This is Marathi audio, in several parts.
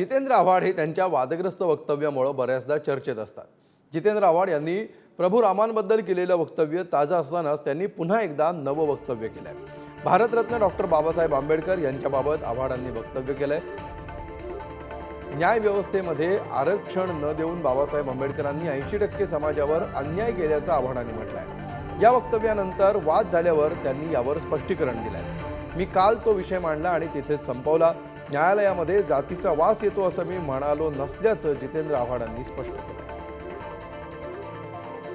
जितेंद्र आव्हाड हे त्यांच्या वादग्रस्त वक्तव्यामुळं बऱ्याचदा चर्चेत असतात. जितेंद्र आव्हाड यांनी प्रभू रामांबद्दल केलेलं वक्तव्य ताजं असतानाच त्यांनी पुन्हा एकदा नवं वक्तव्य केलं आहे भारतरत्न डॉक्टर बाबासाहेब आंबेडकर यांच्याबाबत आव्हाडांनी वक्तव्य केलं आहे न्यायव्यवस्थेमध्ये आरक्षण न देऊन बाबासाहेब आंबेडकरांनी ऐंशी टक्के समाजावर अन्याय केल्याचं आव्हाडांनी म्हटलं आहे या वक्तव्यानंतर वाद झाल्यावर त्यांनी यावर स्पष्टीकरण दिलं आहे मी काल तो विषय मांडला आणि तिथेच संपवला. न्यायालयामध्ये जातीचा वास येतो असं मी म्हणालो नसल्याचं जितेंद्र आव्हाडांनी स्पष्ट केलं.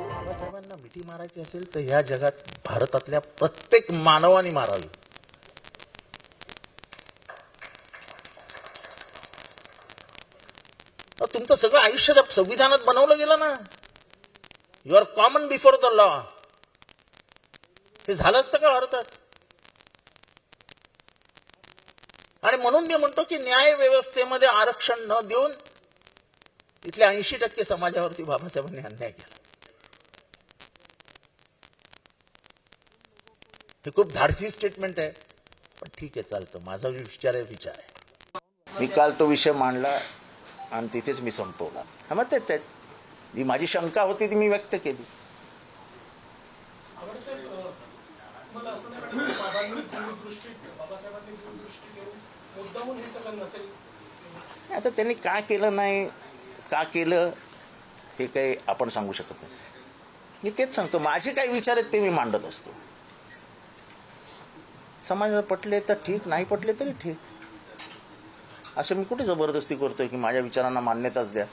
बाबासाहेबांना मिठी मारायची असेल तर ह्या जगात भारतातल्या प्रत्येक मानवाने मारावी. तुमचं सगळं आयुष्य संविधानात बनवलं गेलं ना. You are common before the law हे झालं असतं का भारतात? आणि म्हणून मी म्हणतो की न्याय व्यवस्थेमध्ये आरक्षण न देऊन इथल्या ऐंशी टक्के समाजावरती बाबासाहेबांनी अन्याय केला. हे खूप धाडसी स्टेटमेंट आहे. पण ठीक आहे चालतं. माझा विचार आहे विचार आहे. मी काल तो विषय मांडला आणि तिथेच मी संपवला. हा मग ते ते- जी माझी शंका होती ती मी व्यक्त केली. आवडसाहेब अ, मला असं नाही आता त्यांनी का केलं नाही का केलं हे काही आपण सांगू शकत नाही. मी तेच सांगतो माझे काही विचार आहेत ते मी मांडत असतो. समाजाला पटले तर ठीक नाही पटले तरी ठीक. असं मी कुठे जबरदस्ती करतोय की माझ्या विचारांना मान्यताच द्या?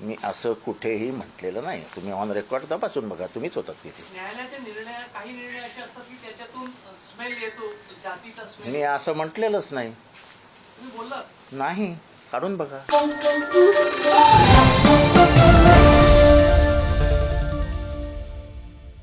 मी असं कुठेही म्हटलेलं नाही. तुम्ही ऑन रेकॉर्ड तपासून बघा तुम्हीच होतात तिथे. मी असं म्हटलेलंच नाही. नाही काढून बघा.